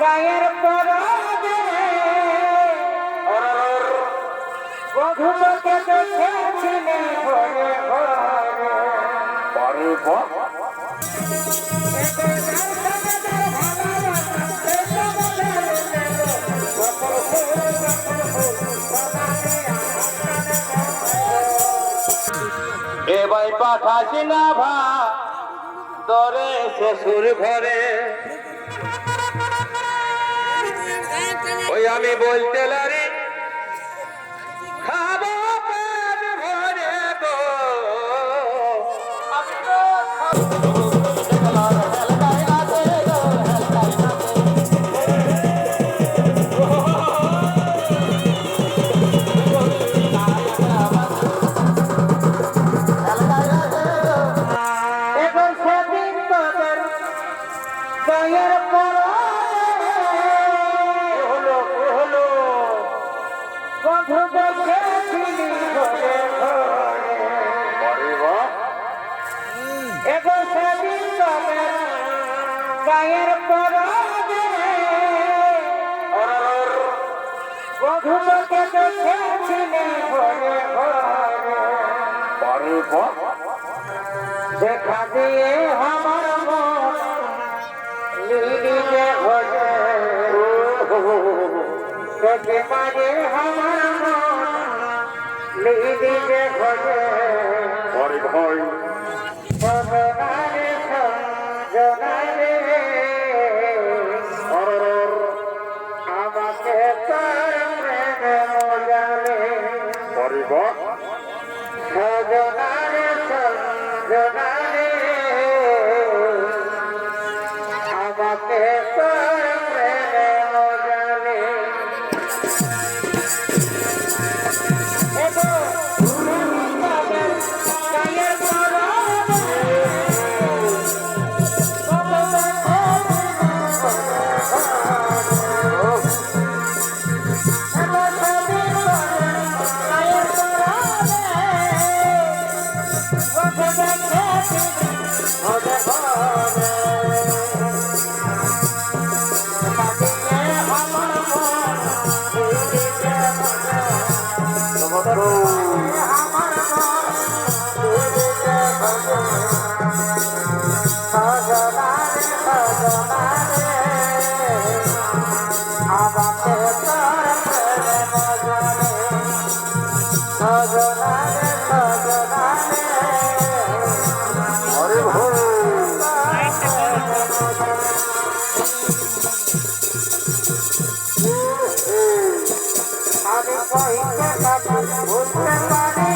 গায়ের পরাগে বধুমকে দেখেছিলে ঘরে এবার পাঠাসি না ভা অন্তরে শ্বশুর ঘরে। ওই আমি বলতে লারি পারে আমার ঘরে ঘরে ভয়কে পারি বলতে পারি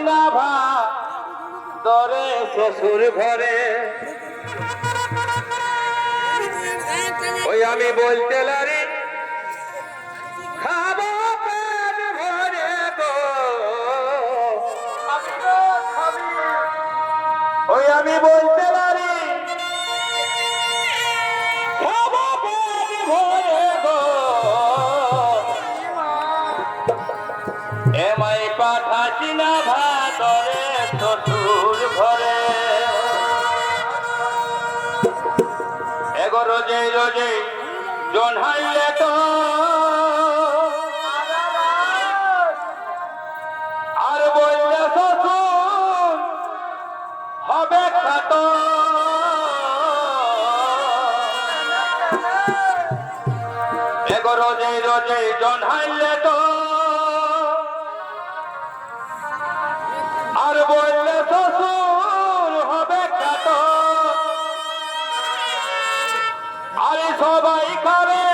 না ভা দরে শ্বশুর ঘরে ওই আমি বলতে লারি যে জন হাইলে তো। আর বললে শ্বশুর, হবে খাত। রোজে রোজে জন হাইলে তো। আর বললে শ্বশুর সবাই খাবে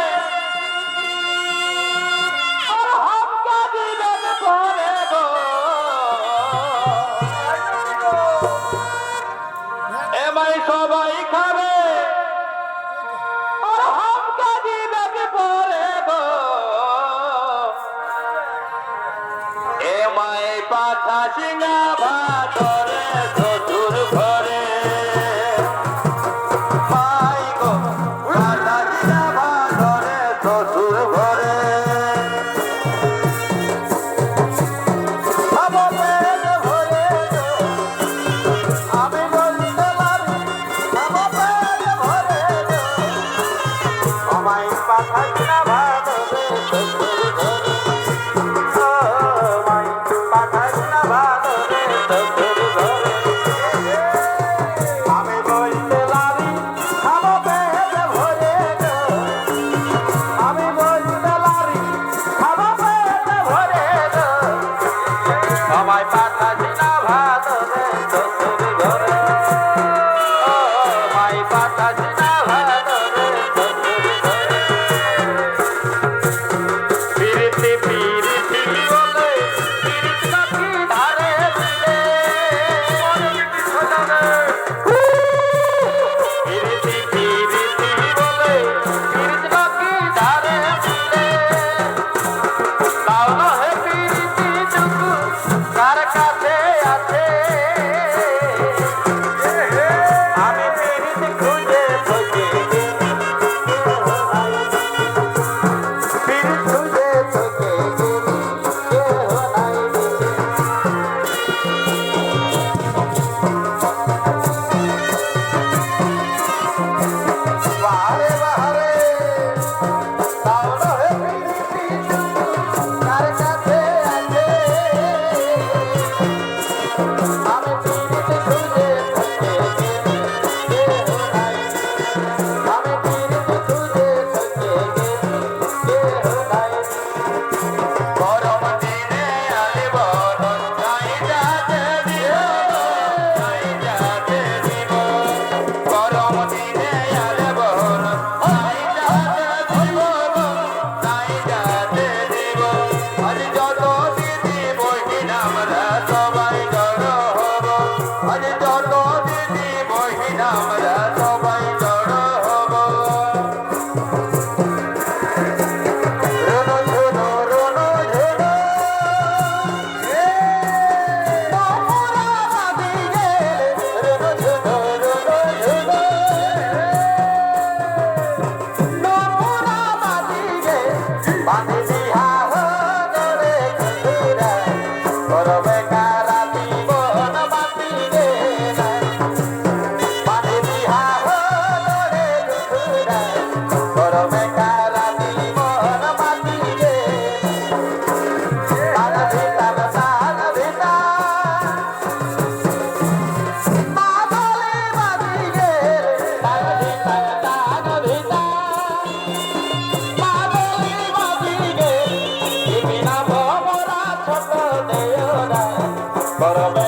Para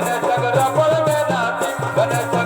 vanessa Ganesh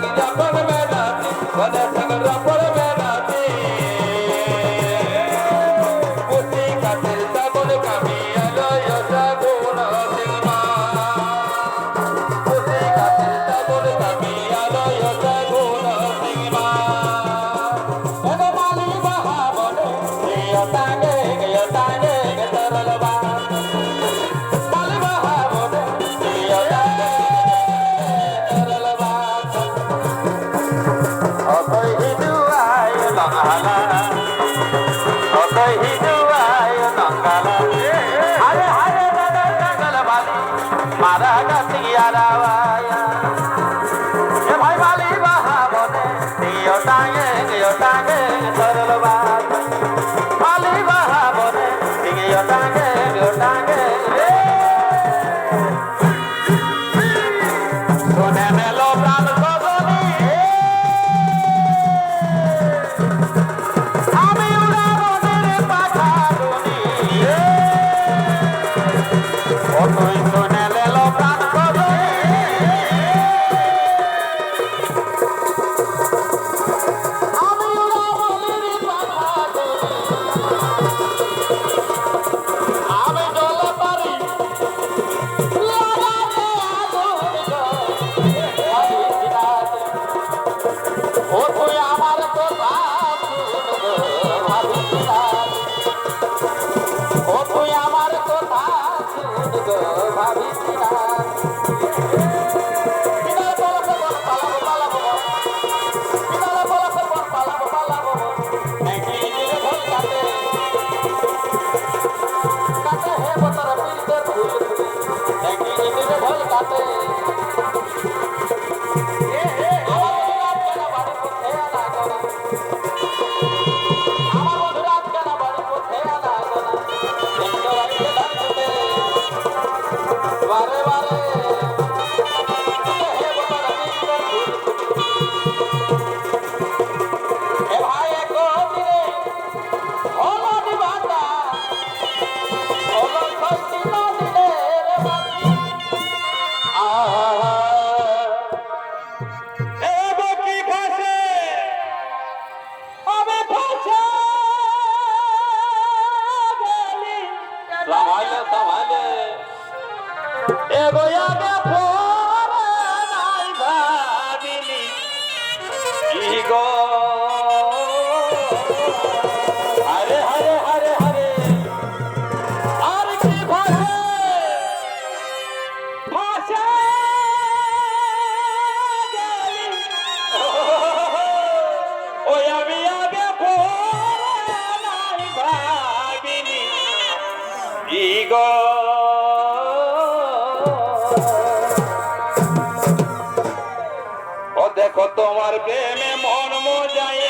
ও দেখো তোমার প্রেমে মন মজায়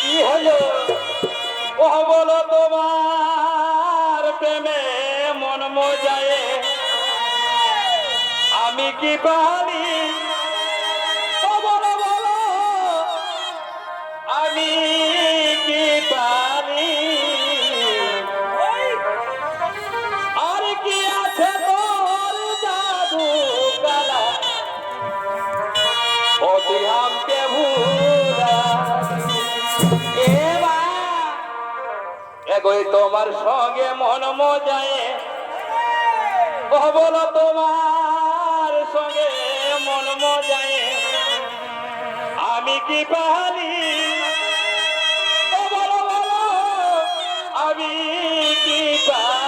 কি হলো? ও বলো তোমার প্রেমে মন মজায় আমি কি পারি? আমি কি পারি। আর কি আছে তোর জাদু কালা? অতি আমকে এগোই তোমার সঙ্গে মন মজায়। বল তোমার সঙ্গে মন মজায়। আমি কি পারি আমি কি পা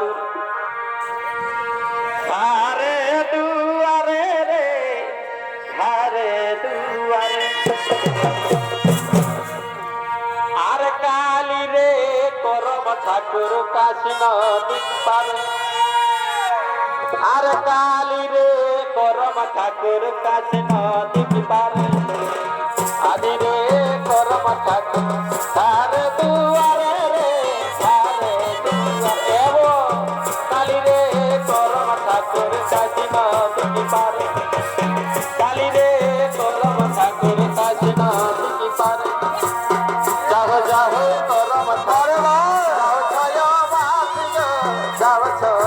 আসুর আরে দুয়ারে রে, আরে দুয়ারে। আর কালি রে, করম ঠাকুর কাশিন পারে। আর কালি রে, করম ঠাকুর কাশিন পারে। আদি রে, করম ঠাকুর, তার দুয়ারে সাজনা তুমি পারে। কালি রে কলম ঠাকুর সাজনা তুমি পারে। যাও যাও কলম ধরবা যাও ছয় বাতিও যাও ছয়